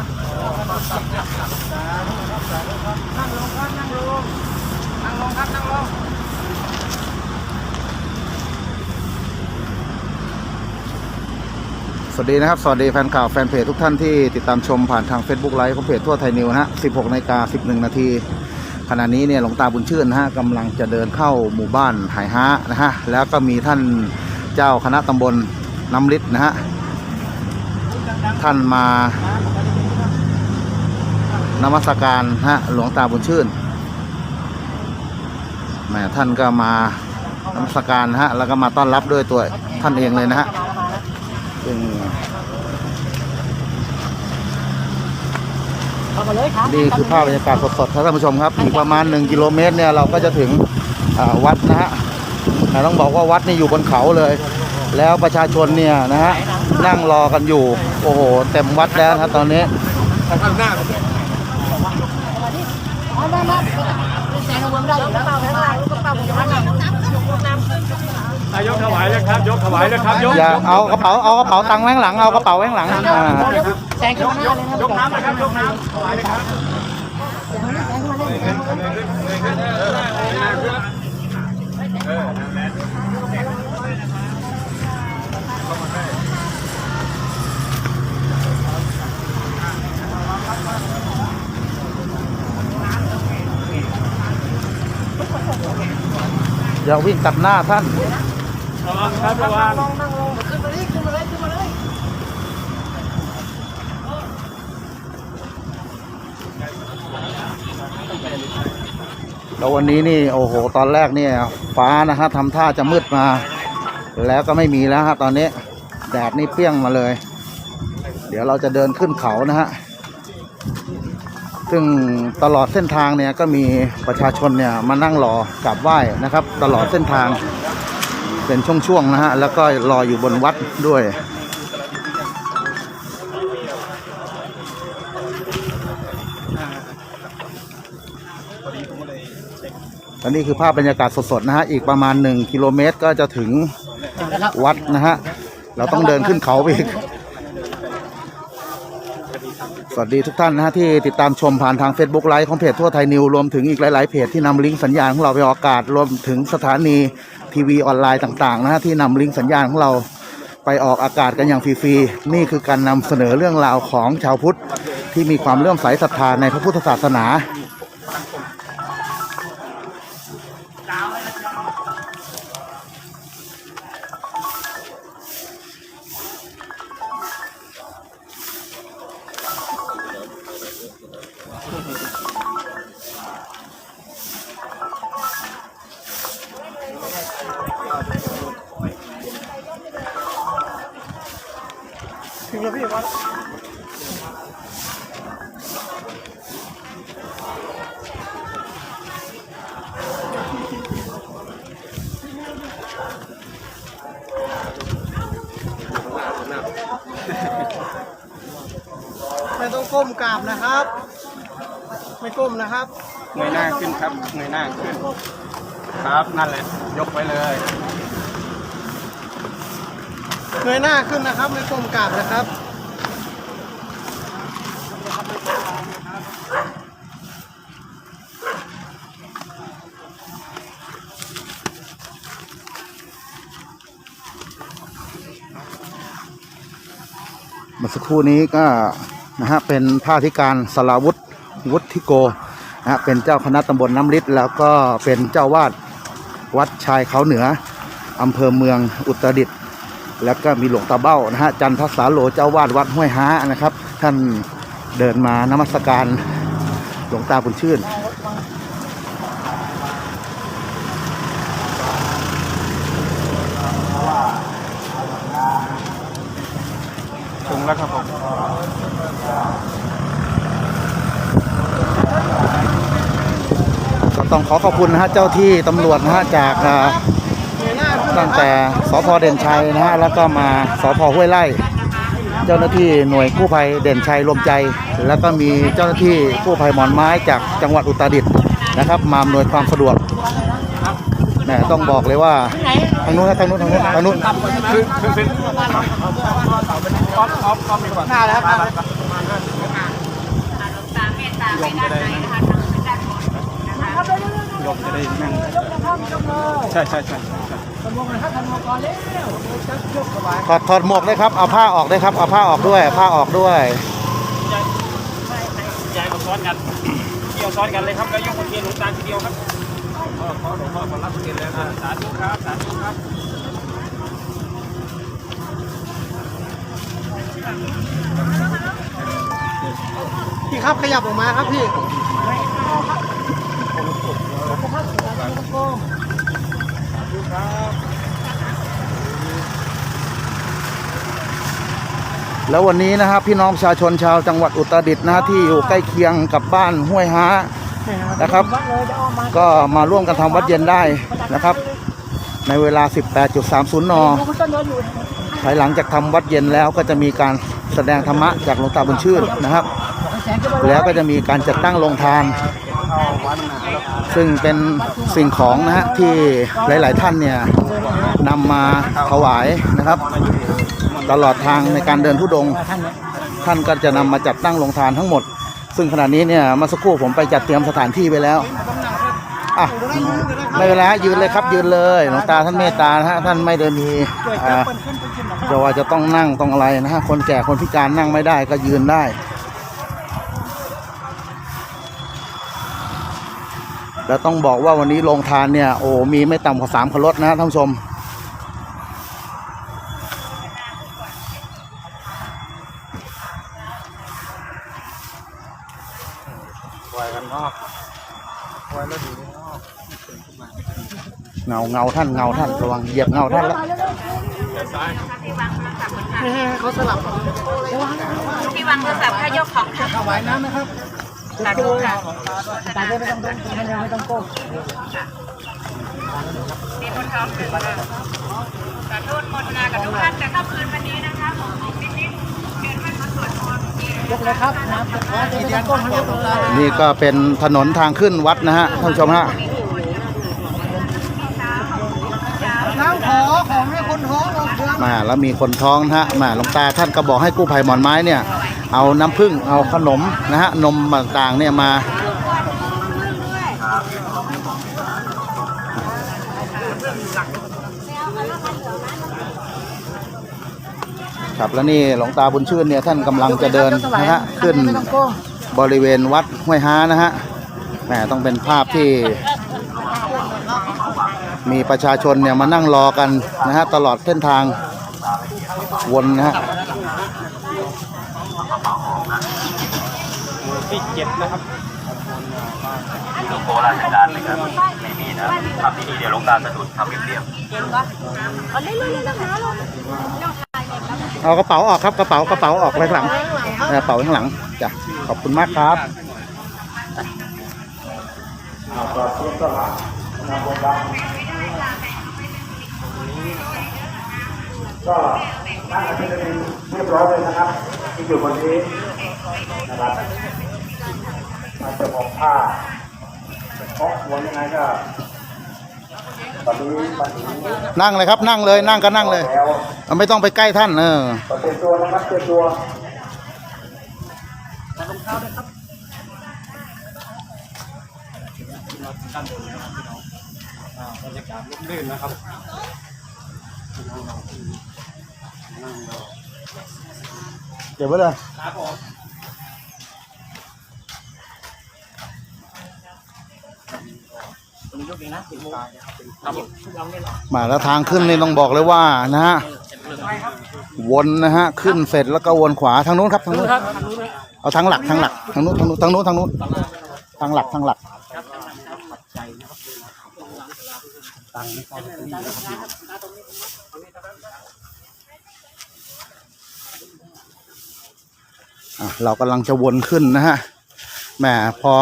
นั่งลงครับนั่งลงนั่งลงครับนั่งลงสวัสดีนะครับ สวัสดีแฟนข่าวแฟนเพจทุกท่านที่ติดตามชมผ่านทาง Facebook ไลฟ์ของเพจทั่วไทยนิวนะฮะ 16นาฬิกา11 นาที ขณะนี้เนี่ยหลวงตาบุญชื่นนะฮะกำลังจะเดินเข้าหมู่บ้านหายฮะนะฮะ แล้วก็มีท่านเจ้าคณะตำบลน้ำลิดนะฮะ ท่านมา นมัสการฮะหลวงตาบุญชื่นแหมท่านก็มานมัสการฮะ แล้วก็มาต้อนรับด้วยตัวท่านเองเลยนะฮะซึ่งนี่คือภาพบรรยากาศสดๆครับท่านผู้ชมครับ อีกประมาณ 1 กิโลเมตรเนี่ยเราก็จะถึงวัดนะฮะต้องบอกว่าวัดนี่อยู่บนเขาเลย แล้วประชาชนเนี่ยนะฮะนั่งรอกันอยู่ โอ้โห เต็มวัดแล้วนะครับตอนนี้ เอามามาแซงลงได้อ ยู่แล้วกระเป๋าข้างล่างกระเป๋าข้างล่างน้ำขึ้นนายกถวายเลยครับยกถวายเลยครับยกอย่าเอากระเป๋าเอากระเป๋าตังค์ไว้ข้างหลังเอากระเป๋าไว้ข้างหลังอ่าแซงขึ้นมาเลยนะยกน้ำนะครับยกน้ำถวายเลยครับ อย่าวิ่งตัดหน้าท่านระวังครับระวังลงนั่งลงขึ้นมาเลยขึ้นมาเลยขึ้นมาเลยแล้ววันนี้นี่โอ้โหตอนแรกเนี่ยฟ้านะฮะทำท่าจะมืดมา แล้วก็ไม่มีแล้วฮะตอนนี้ แดดนี่เปรี้ยงมาเลย เดี๋ยวเราจะเดินขึ้นเขานะฮะ ซึ่งตลอดเส้นทางเนี่ยก็มีประชาชนเนี่ยมานั่งรอกราบไหว้นะครับ ตลอดเส้นทางเป็นช่วงๆนะฮะแล้วก็รออยู่บนวัดด้วยอันนี้คือภาพบรรยากาศสดๆนะฮะ อีกประมาณ 1 กิโลเมตรก็จะถึงวัดนะฮะ เราต้องเดินขึ้นเขาไปอีก วัสดีทุกท่านนะฮะที่ติดตามชมผ่านทาง Facebook ไลฟ์ของเพจทั่วไทยนิวรวมถึงอีกหลาย ๆ เพจที่นำลิงก์สัญญาณของเราไปออกอากาศรวมถึงสถานีทีวีออนไลน์ต่าง ๆ นะฮะที่นำลิงก์สัญญาณของเราไปออกอากาศกันอย่างฟรีๆนี่คือการนำเสนอเรื่องราวของชาวพุทธที่มีความเลื่อมใสศรัทธาในพระพุทธศาสนา งแล้วพี่วัดไม่ต้องก้มกราบนะครับ ไม่ก้มนะครับเงยหน้าขึ้นครับเงยหน้าขึ้น ครับนั่นแหละ ยกไปเลย เงยหน้าขึ้นนะครับไม่ก้มกราบนะครับเมื่อสักครู่นี้ก็นะฮะเป็นพระอธิการสลาวุฒิวุฒิโกนะฮะเป็นเจ้าคณะตำบลน้ำลิดแล้วก็เป็นเจ้าวาดวัดชายเขาเหนืออำเภอเมืองอุตรดิตถ์ แล้วก็มีหลวงตาเบ้านะฮะจันทสาโลเจ้าวาดวัดห้วยฮ้านะครับ ท่านเดินมานมัสการหลวงตาบุญชื่นถึงแล้วครับผมก็ต้องขอขอบคุณนะฮะเจ้าที่ตำรวจนะฮะจาก ตั้งแต่สพเด่นชัยนะฮะแล้วก็มาสพห้วยไร่ เจ้าหน้าที่หน่วยกู้ภัยเด่นชัยรวมใจ แล้วก็มีเจ้าหน้าที่กู้ภัยหมอนไม้จากจังหวัดอุตรดิตถ์นะครับ มาอำนวยความสะดวกแหมต้องบอกเลยว่าทางนู้นนะทางนู้นทางนู้นทางนู้นขึ้นขึ้นขึ้นก้อนออฟก้อนดีกว่าหน้าแล้วครับโยมจะได้นั่งโยมจะได้นั่งใช่ใช่ใช่ ใช่ถอดถอดหมวกด้วยครับ เอาผ้าออกด้วยครับ เอาผ้าออกด้วย ผ้าออกด้วยย้ายมาซ้อนกันเกี่ยวซ้อนกันเลยครับ แล้วยกคนเทียนหลวงตาทีเดียวครับพ่อพ่อหลวงพ่อขอรับเทียนแล้วนะสาธุครับ สาธุครับพี่ครับขยับออกมาครับพี่ แล้ววันนี้นะครับพี่น้องประชาชนชาวจังหวัดอุตรดิตถ์นะที่อยู่ใกล้เคียงกับบ้านห้วยฮะนะครับ ก็มาร่วมกันทำวัดเย็นได้นะครับ ในเวลา 18.30 น ภายหลังจากทำวัดเย็นแล้วก็จะมีการแสดงธรรมะจากหลวงตาบุญชื่นนะครับ แล้วก็จะมีการจัดตั้งโรงทาน ซึ่งเป็นสิ่งของนะฮะที่หลาย ๆ ท่านเนี่ยนำมาถวายนะครับ ตลอดทางในการเดินทุดง ท่านก็จะนำมาจัดตั้งโรงทานทั้งหมด ซึ่งขณะนี้เนี่ยมาสักครู่ผมไปจัดเตรียมสถานที่ไปแล้วอะไม่เป็นไรยืนเลยครับยืนเลยหลวงตาท่านเมตตาฮะท่านไม่ได้มีจะว่าจะต้องนั่งต้องอะไรนะฮะคนแก่คนพิการนั่งไม่ได้ก็ยืนได้แล้วต้องบอกว่าวันนี้โรงทานเนี่ยโอ้มีไม่ต่ำกว่าสามคันรถนะท่านผู้ชม ปล่อยกันเนาะปล่อยแล้วดีเนาะเงาเงาท่านเงาท่านระวังเหยียบเงาท่านแล้วซ้ายเขาสลับที่วางโทรศัพท์ถ้ายกของค่ะถวายน้ำนะครับสาธุค่ะตาไม่ต้องไม่ต้องก้มมีคนท้องถึงค่ะสาธุโมทนากับทุกท่านแต่ค่ำคืนวันนี้นะคะผมนิดๆเดินให้มาสวดมนต์ ยก เลยครับน้ำจะไม่ต้องก้มครับตานี่ก็เป็นถนนทางขึ้นวัดนะฮะท่านผู้ชมฮะน้ำขอของให้คนท้องออกเดือนมาแล้วมีคนท้องนะฮะมาหลวงตาท่านก็บอกให้กู้ภัยหมอนไม้เนี่ย เอาน้ำผึ้งเอาขนมนะฮะนมต่างๆเนี่ยมา ครับแล้วนี่หลวงตาบุญชื่นเนี่ยท่านกำลังจะเดินนะฮะขึ้นไม่ต้องก้มบริเวณวัดห้วยฮานะฮะแหมต้องเป็นภาพที่ มีประชาชนเนี่ยมานั่งรอกันนะฮะตลอดเส้นทางวนนะฮะหมู่ที่เจ็ดนะครับโคราชการนะครับไม่มีนะทำที่นี่เดี๋ยวหลวงตาสะดุดทำเรียบๆ เอากระเป๋าออกครับกระเป๋ากระเป๋าออกไว้ข้างหลังเออกระเป๋าไว้ข้างหลังจ้ะขอบคุณมากครับก็นั่งกันเป็นเรียบร้อยเลยนะครับ ที่อยู่บนนี้นะครับมาจะบอกผ้าเพราะหัวยังไงก็ นั่งเลยครับนั่งเลยนั่งก็นั่งเลยแล้วเอาไม่ต้องไปใกล้ท่านเออเตรียมตัวนะครับเตรียมตัวอ่าบรรยากาศร่มรื่นนะครับเก็บไว้เลยครับผม มาแล้วทางขึ้นนี่ต้องบอกเลยว่านะฮะวนนะฮะขึ้นเสร็จแล้วก็วนขวาทางนู้นครับทางนู้นเอาทางหลักทางหลักทางนู้นทางนู้นทางนู้นทางนู้นทางหลักทางหลักอะเรากำลังจะวนขึ้นนะฮะแหมพอ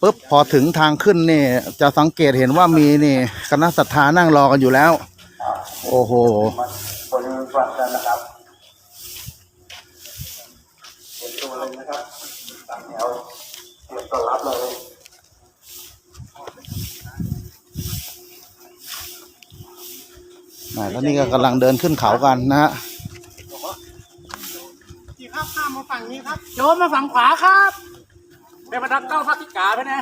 ปุ๊บพอถึงทางขึ้นนี่ จะสังเกตเห็นว่ามีนี่คณะศรัทธานั่งรอกันอยู่แล้ว โอ้โหบริเวณวัดกันนะครับเตรียมตัวเลยนะครับตั้งแถวเตรียมต้อนรับเลยนะแล้วนี่ก็กำลังเดินขึ้นเขากันนะฮะพี่ครับข้ามมาฝั่งนี้ครับโยมมาฝั่งขวาครับ เป็นบรรดาเก้าพักกิกาไปนะ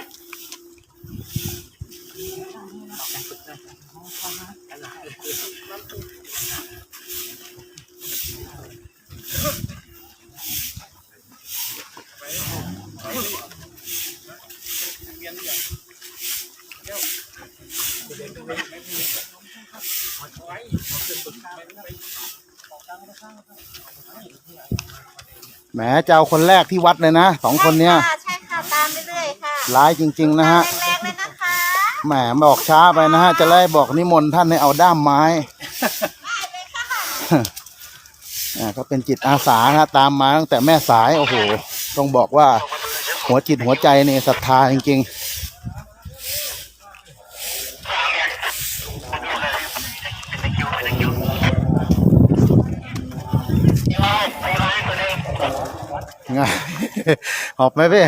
แหมจะเอาคนแรกที่วัดเลยนะสองคนเนี้ย ใช่ค่ะตามเรื่อยๆค่ะร้ายจริง ๆ นะฮะแรงๆเลยนะคะแหมบอกช้าไปนะฮะ จะไล่บอกนิมนต์ท่านให้เอาด้ามไม้อ่าก็เป็นจิตอาสานะฮะตามมาตั้งแต่แม่สายโอ้โหต้องบอกว่าหัวจิตหัวใจเนี่ยศรัทธาจริงๆไงหอบไหมพี่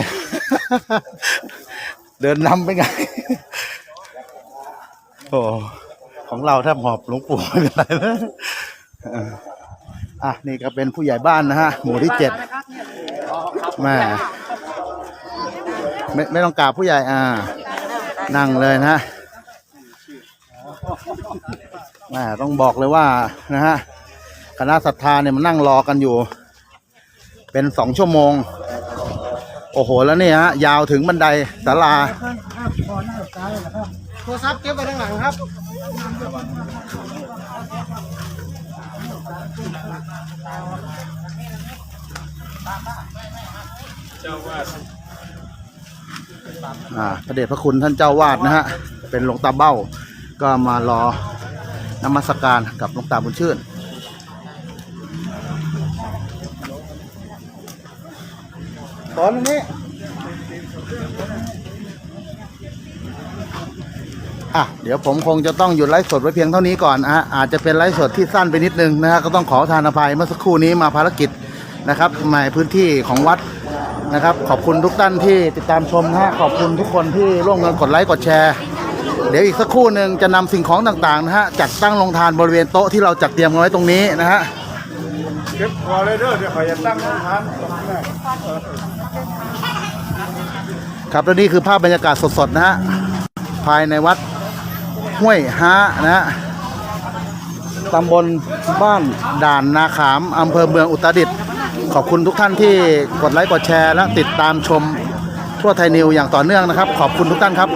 เดินนำไปไง โอ้ของเราถ้าหอบหลวงปู่ไม่เป็นไรนะเอออะนี่ก็เป็นผู้ใหญ่บ้านนะฮะ หมู่ที่เจ็ดแม่ไม่ไม่ต้องกราบผู้ใหญ่อ่า นั่งเลยนะฮะแม่ต้องบอกเลยว่านะฮะคณะศรัทธาเนี่ยมันนั่งรอกันอยู่ เป็นสองชั่วโมง โอ้โหแล้วเนี่ยฮะยาวถึงบันไดศาลาโทรศัพท์เก็บไว้ข้างหลังครับอ่าพระเดชพระคุณท่านเจ้าวาดนะฮะเป็นหลวงตาเบ้า ก็มารอนมัสการกับหลวงตาบุญชื่น ตอนนี้อะเดี๋ยวผมคงจะต้องหยุดไลฟ์สดไว้เพียงเท่านี้ก่อนนะฮะอาจจะเป็นไลฟ์สดที่สั้นไปนิดนึงนะฮะก็ต้องขอทานอภัยเมื่อสักครู่นี้มาภารกิจนะครับในพื้นที่ของวัดนะครับ ขอบคุณทุกท่านที่ติดตามชมนะฮะขอบคุณทุกคนที่ร่วมกันกดไลค์กดแชร์ เดี๋ยวอีกสักครู่หนึ่งจะนำสิ่งของต่างๆนะฮะจัดตั้งลงทานบริเวณโต๊ะที่เราจัดเตรียมไว้ตรงนี้นะฮะ เก็บพอเลยเด้อเดี๋ยวขอยจะตั้งร้านครับและนี่คือภาพบรรยากาศสดๆนะฮะภายในวัดห้วยฮะนะฮะตำบลบ้านด่านนาขามอำเภอเมืองอุตรดิตถ์ขอบคุณทุกท่านที่กดไลค์กดแชร์และติดตามชมทั่วไทยนิวอย่างต่อเนื่องนะครับ ขอบคุณทุกท่านครับ